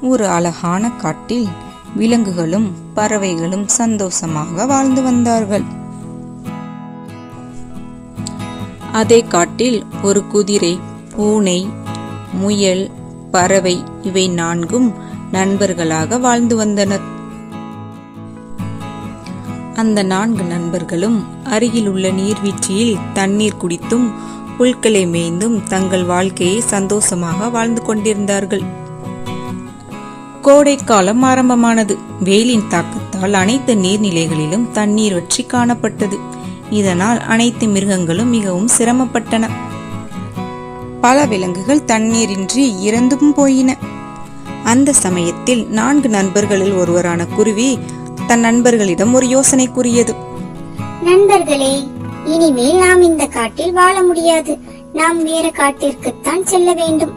ஒரு அழகான காட்டில் விலங்குகளும் பறவைகளும் சந்தோஷமாக வாழ்ந்து வந்தார்கள். அதே காட்டில் ஒரு குதிரை பூனை முயல் பறவை இவை நான்கும் நண்பர்களாக வாழ்ந்து வந்தனர். அந்த நான்கு நண்பர்களும் அருகில் உள்ள நீர்வீழ்ச்சியில் தண்ணீர் குடித்தும் புல்களை மேய்ந்தும் தங்கள் வாழ்க்கையை சந்தோஷமாக வாழ்ந்து கொண்டிருந்தார்கள். கோடைக்காலம் ஆரம்பமானது. வெயிலின் தாக்கத்தால் அனைத்து நீர்நிலைகளிலும் தண்ணீர் வற்றி காணப்பட்டது. இதனால் அனைத்து மிருகங்களும் மிகவும் சிரமப்பட்டன. பல விலங்குகள் தண்ணீரின்றி இறந்தும் போயின. அந்த சமயத்தில் நான்கு நண்பர்களில் ஒருவரான குருவி தன் நண்பர்களிடம் ஒரு யோசனை கூறியது நண்பர்களே இனிமேல் நாம் இந்த காட்டில் வாழ முடியாது. நாம் வேற காட்டிற்குத்தான் செல்ல வேண்டும்.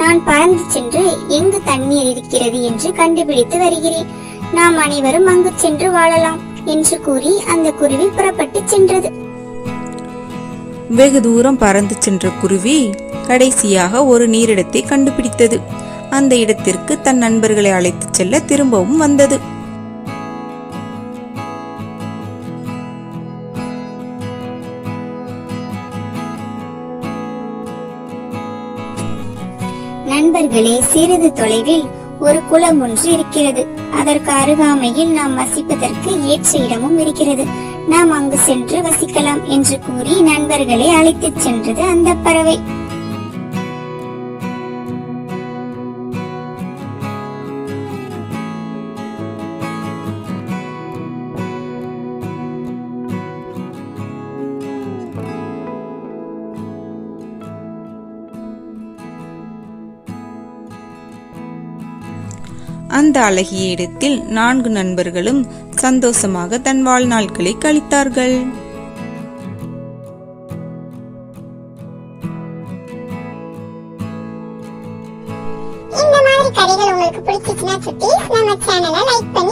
நான் பறந்து சென்று எங்கு தண்ணீர் இருக்கிறது என்று கண்டுபிடித்து வருகிறேன். நாம் அனைவரும் அங்கு சென்று வாழலாம் என்று கூறி அந்த குருவி புறப்பட்டு சென்றது. வெகு தூரம் பறந்து சென்ற குருவி கடைசியாக ஒரு நீரிடத்தை கண்டுபிடித்தது. அந்த இடத்திற்கு தன் நண்பர்களை அழைத்துச் செல்ல திரும்பவும் வந்தது. நண்பர்களே சிறிது தொலைவில் ஒரு குளம் ஒன்று இருக்கிறது. அதற்கு அருகாமையில் நாம் வசிப்பதற்கு ஏற்ற இடமும் இருக்கிறது. நாம் அங்கு சென்று வசிக்கலாம் என்று கூறி நண்பர்களை அழைத்துச் சென்றது அந்த பறவை. அந்த அழகிய இடத்தில் நான்கு நண்பர்களும் சந்தோஷமாக தன் வாழ்நாட்களை கழித்தார்கள். இந்த மாதிரி கதைகள் உங்களுக்கு பிடிச்சிச்சுன்னா சுட்டி நம்ம சேனலை லைக் பண்ணி